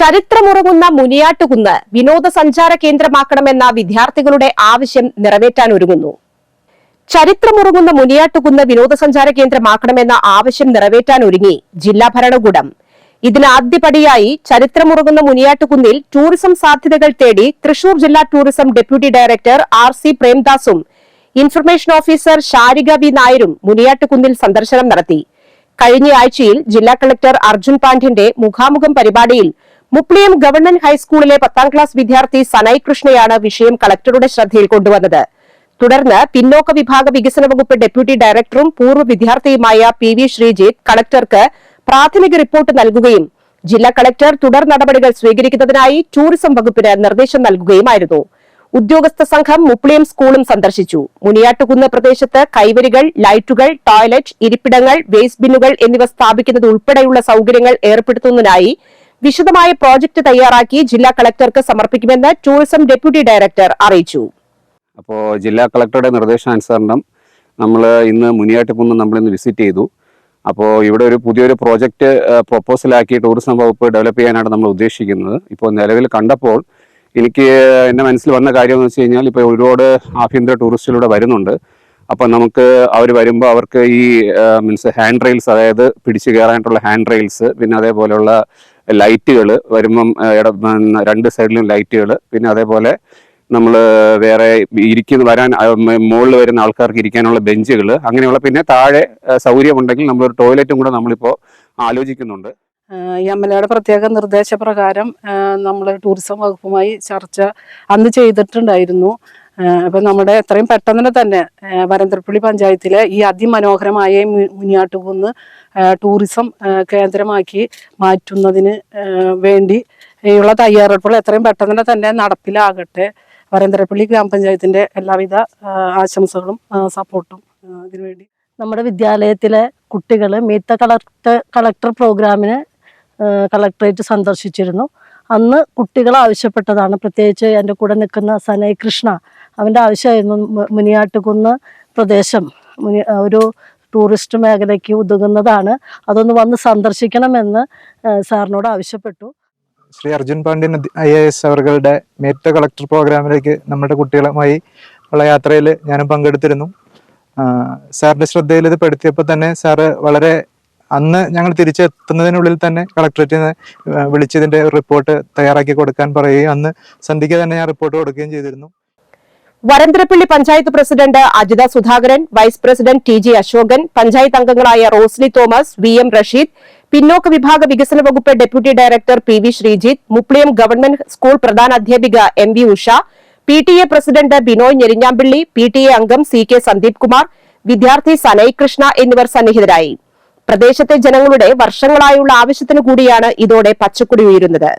ചരിത്രമുറങ്ങുന്ന മുനിയാട്ടുകുന്ന് വിനോദസഞ്ചാര കേന്ദ്രമാക്കണമെന്ന വിദ്യാർത്ഥികളുടെ ആവശ്യം നിറവേറ്റാൻ നിറവേറ്റാനൊരുങ്ങുന്നു ചരിത്രമുറങ്ങുന്ന മുനിയാട്ടുകുന്ന് വിനോദസഞ്ചാര കേന്ദ്രമാക്കണമെന്ന ആവശ്യം നിറവേറ്റാൻ നിറവേറ്റാനൊരുങ്ങി ജില്ലാ ഭരണകൂടം. ഇതിന് ആദ്യപടിയായി ചരിത്രമുറങ്ങുന്ന മുനിയാട്ടുകുന്നിൽ ടൂറിസം സാധ്യതകൾ തേടി തൃശൂർ ജില്ലാ tourism deputy director R C പ്രേംദാസും information officer Sarika V നായരും മുനിയാട്ടുകുന്നിൽ സന്ദർശനം നടത്തി. കഴിഞ്ഞയാഴ്ചയിൽ ജില്ലാ കളക്ടർ അർജുൻ പാണ്ഡ്യന്റെ മുഖാമുഖം പരിപാടിയിൽ മുപ്ലിയം ഗവൺമെന്റ് ഹൈസ്കൂളിലെ പത്താം ക്ലാസ് വിദ്യാർത്ഥി സനയ് കൃഷ്ണയാണ് വിഷയം കളക്ടറുടെ ശ്രദ്ധയിൽ കൊണ്ടുവന്നത്. തുടർന്ന് പിന്നോക്ക വിഭാഗ വികസന വകുപ്പ് ഡെപ്യൂട്ടി ഡയറക്ടറും പൂർവ വിദ്യാർത്ഥിയുമായ പി വി ശ്രീജിത്ത് കളക്ടർക്ക് പ്രാഥമിക റിപ്പോർട്ട് നൽകുകയും ജില്ലാ കളക്ടർ തുടർ നടപടികൾ സ്വീകരിക്കുന്നതിനായി ടൂറിസം വകുപ്പിന് നിർദ്ദേശം നൽകുകയുമായിരുന്നു. ഉദ്യോഗസ്ഥ സംഘം മുപ്ലിയം സ്കൂളും സന്ദർശിച്ചു. മുനിയാട്ടുകുന്ന് പ്രദേശത്ത് കൈവരികൾ ലൈറ്റുകൾ ടോയ്ലറ്റ് ഇരിപ്പിടങ്ങൾ വേസ്റ്റ് ബിന്നുകൾ എന്നിവ സ്ഥാപിക്കുന്നത് ഉൾപ്പെടെയുള്ള സൌകര്യങ്ങൾ ഏർപ്പെടുത്തുന്നതിനായി വിശദമായ പ്രോജക്ട് തയ്യാറാക്കി ജില്ലാ കളക്ടർക്ക് സമർപ്പിക്കുമെന്ന് ടൂറിസം ഡെപ്യൂട്ടി ഡയറക്ടർ അറിയിച്ചു. അപ്പോൾ ജില്ലാ കളക്ടറുടെ നിർദ്ദേശാനുസരണം നമ്മൾ ഇന്ന് മുനിയാട്ടിക്കുന്ന് നമ്മൾ ഇന്ന് വിസിറ്റ് ചെയ്തു. അപ്പോൾ ഇവിടെ ഒരു പുതിയൊരു പ്രോജക്റ്റ് പ്രൊപ്പോസലാക്കി ടൂറിസം വകുപ്പ് ഡെവലപ്പ് ചെയ്യാനാണ് നമ്മൾ ഉദ്ദേശിക്കുന്നത്. ഇപ്പോൾ നിലവിൽ കണ്ടപ്പോൾ എനിക്ക് എന്റെ മനസ്സിൽ വന്ന കാര്യം എന്ന് വെച്ച് കഴിഞ്ഞാൽ ഇപ്പോൾ ഒരുപാട് ആഭ്യന്തര ടൂറിസ്റ്റുകളിവിടെ വരുന്നുണ്ട്. അപ്പോൾ നമുക്ക് അവർ വരുമ്പോൾ അവർക്ക് ഈ മീൻസ് ഹാൻഡ് റെയിൽസ് അതായത് പിടിച്ചു കയറാനായിട്ടുള്ള ഹാൻഡ് റെയിൽസ് പിന്നെ അതേപോലെയുള്ള ലൈറ്റുകൾ വരുമ്പം രണ്ട് സൈഡിലും ലൈറ്റുകൾ. പിന്നെ അതേപോലെ നമ്മൾ വേറെ ഇരിക്കുന്ന വരാൻ മുകളിൽ വരുന്ന ആൾക്കാർക്ക് ഇരിക്കാനുള്ള ബെഞ്ചുകൾ അങ്ങനെയുള്ള പിന്നെ താഴെ സൗകര്യമുണ്ടെങ്കിൽ നമ്മളൊരു ടോയ്ലറ്റും കൂടെ നമ്മളിപ്പോൾ ആലോചിക്കുന്നുണ്ട്. എം എൽ എയുടെ പ്രത്യേക നിർദ്ദേശപ്രകാരം നമ്മൾ ടൂറിസം വകുപ്പുമായി ചർച്ച അന്ന് ചെയ്തിട്ടുണ്ടായിരുന്നു. അപ്പം നമ്മുടെ എത്രയും പെട്ടെന്ന് തന്നെ വരന്തരപ്പള്ളി പഞ്ചായത്തിലെ ഈ അതിമനോഹരമായ മുനിയാട്ടുകുന്ന് ടൂറിസം കേന്ദ്രമാക്കി മാറ്റുന്നതിന് വേണ്ടി ഉള്ള തയ്യാറെടുപ്പുകൾ എത്രയും പെട്ടെന്ന് തന്നെ നടപ്പിലാകട്ടെ. വരന്തരപ്പള്ളി ഗ്രാമപഞ്ചായത്തിന്റെ എല്ലാവിധ ആശംസകളും സപ്പോർട്ടും ഇതിനുവേണ്ടി നമ്മുടെ വിദ്യാലയത്തിലെ കുട്ടികൾ മീത്ത കളക്ടർ കളക്ടർ പ്രോഗ്രാമിന് കളക്ടറേറ്റ് സന്ദർശിച്ചിരുന്നു. അന്ന് കുട്ടികൾ ആവശ്യപ്പെട്ടതാണ്. പ്രത്യേകിച്ച് എന്റെ കൂടെ നിൽക്കുന്ന സനയ് കൃഷ്ണ അവന്റെ ആവശ്യമായിരുന്നു മുനിയാട്ടുകുന്ന് പ്രദേശം. മുനി ഒരു ടൂറിസ്റ്റ് മേഖലയ്ക്ക് ഉതകുന്നതാണ് അതൊന്ന് വന്ന് സന്ദർശിക്കണമെന്ന് സാറിനോട് ആവശ്യപ്പെട്ടു. Shri Arjun Pandian I A S അവരുടെ മേറ്റ കളക്ടർ പ്രോഗ്രാമിലേക്ക് നമ്മുടെ കുട്ടികളുമായി ഉള്ള യാത്രയിൽ ഞാനും പങ്കെടുത്തിരുന്നു. സാറിന്റെ ശ്രദ്ധയിൽ ഇത് പെടുത്തിയപ്പോൾ തന്നെ സാറ് വളരെ അന്ന് ഞങ്ങൾ തിരിച്ചെത്തുന്നതിനുള്ളിൽ തന്നെ കളക്ടറേറ്റിന് വിളിച്ചതിന്റെ റിപ്പോർട്ട് തയ്യാറാക്കി കൊടുക്കാൻ പറയുകയും അന്ന് സന്ധ്യയ്ക്ക് തന്നെ ഞാൻ റിപ്പോർട്ട് കൊടുക്കുകയും ചെയ്തിരുന്നു. Varantharappilly panchayat president Ajitha Sudhakaran vice president T G Ashokan panchayat അംഗങ്ങളായ Rosli Thomas V M Rasheed പിന്നോക്ക വിഭാഗ വികസന വകുപ്പ് deputy director P V Sreejith Mupliyam government school പ്രധാന അധ്യാപിക M V Usha P T A president Binoy Njerinjampilly P T A അംഗം C K Sandeep Kumar വിദ്യാർത്ഥി സനയ് കൃഷ്ണ എന്നിവർ സന്നിഹിതരായി. പ്രദേശത്തെ ജനങ്ങളുടെ വർഷങ്ങളായുള്ള ആവശ്യത്തിനു കൂടിയാണ് ഇതോടെ പച്ചക്കുടി ഉയരുന്നത്.